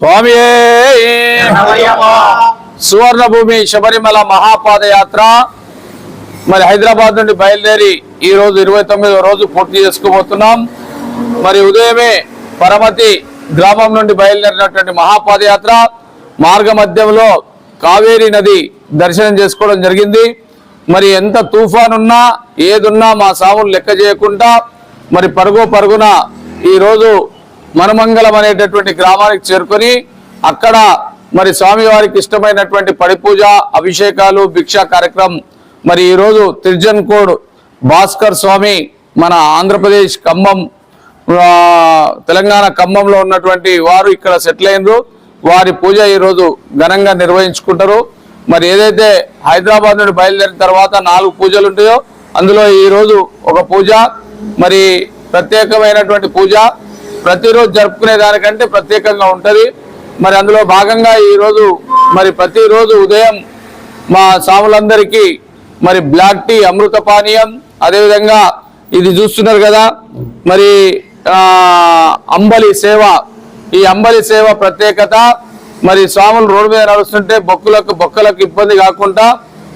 స్వామి సువర్ణ భూమి శబరిమల మహాపాదయాత్ర. మరి హైదరాబాద్ నుండి బయలుదేరి ఈ రోజు ఇరవై తొమ్మిదో రోజు పూర్తి చేసుకోబోతున్నాం మరి ఉదయమే పరమతి గ్రామం నుండి బయలుదేరినటువంటి మహాపాదయాత్ర. మార్గ మధ్యంలో కావేరీ నది దర్శనం చేసుకోవడం జరిగింది. మరి ఎంత తుఫాన్ ఉన్నా ఏదున్నా మా సాములు లెక్క చేయకుండా మరి పరుగు పరుగున ఈరోజు మనమంగళం అనేటటువంటి గ్రామానికి చేరుకొని అక్కడ మరి స్వామివారికి ఇష్టమైనటువంటి పడిపూజ అభిషేకాలు భిక్షా కార్యక్రమం. మరి ఈరోజు తిర్జన్ కోడ్ భాస్కర్ స్వామి మన ఆంధ్రప్రదేశ్ ఖమ్మం తెలంగాణ ఖమ్మంలో ఉన్నటువంటి వారు ఇక్కడ సెటిల్ అయినరు. వారి పూజ ఈరోజు ఘనంగా నిర్వహించుకుంటారు. మరి ఏదైతే హైదరాబాద్ నుండి బయలుదేరిన తర్వాత నాలుగు పూజలు ఉంటాయో అందులో ఈరోజు ఒక పూజ మరి ప్రత్యేకమైనటువంటి పూజ ప్రతిరోజు జరుపుకునే దానికంటే ప్రత్యేకంగా ఉంటుంది. మరి అందులో భాగంగా ఈరోజు మరి ప్రతిరోజు ఉదయం మా సాములందరికీ మరి బ్లాక్ టీ అమృత పానీయం అదేవిధంగా ఇది చూస్తున్నారు కదా మరి అంబలి సేవ. ఈ అంబలి సేవ ప్రత్యేకత మరి స్వాములు రోడ్డు మీద నడుస్తుంటే బొక్కులకు బొక్కలకు ఇబ్బంది కాకుండా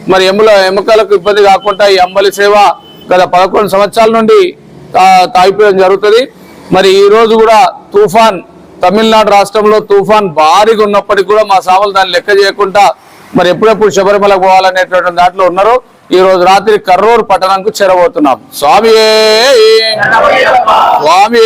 మరి ఎముల ఎముకలకు ఇబ్బంది కాకుండా ఈ అంబలి సేవ గత పదకొండు సంవత్సరాల నుండి తా- తాగిపోయడం జరుగుతుంది. మరి ఈ రోజు కూడా తుఫాన్ తమిళనాడు రాష్ట్రంలో తుఫాన్ భారీగా ఉన్నప్పటికీ కూడా మా సాములు దాన్ని లెక్క చేయకుండా మరి ఎప్పుడెప్పుడు శబరిమలకు పోవాలనేటువంటి దాంట్లో ఉన్నారు. ఈ రోజు రాత్రి కర్రూరు పట్టణంకు చేరబోతున్నాం. స్వామి స్వామి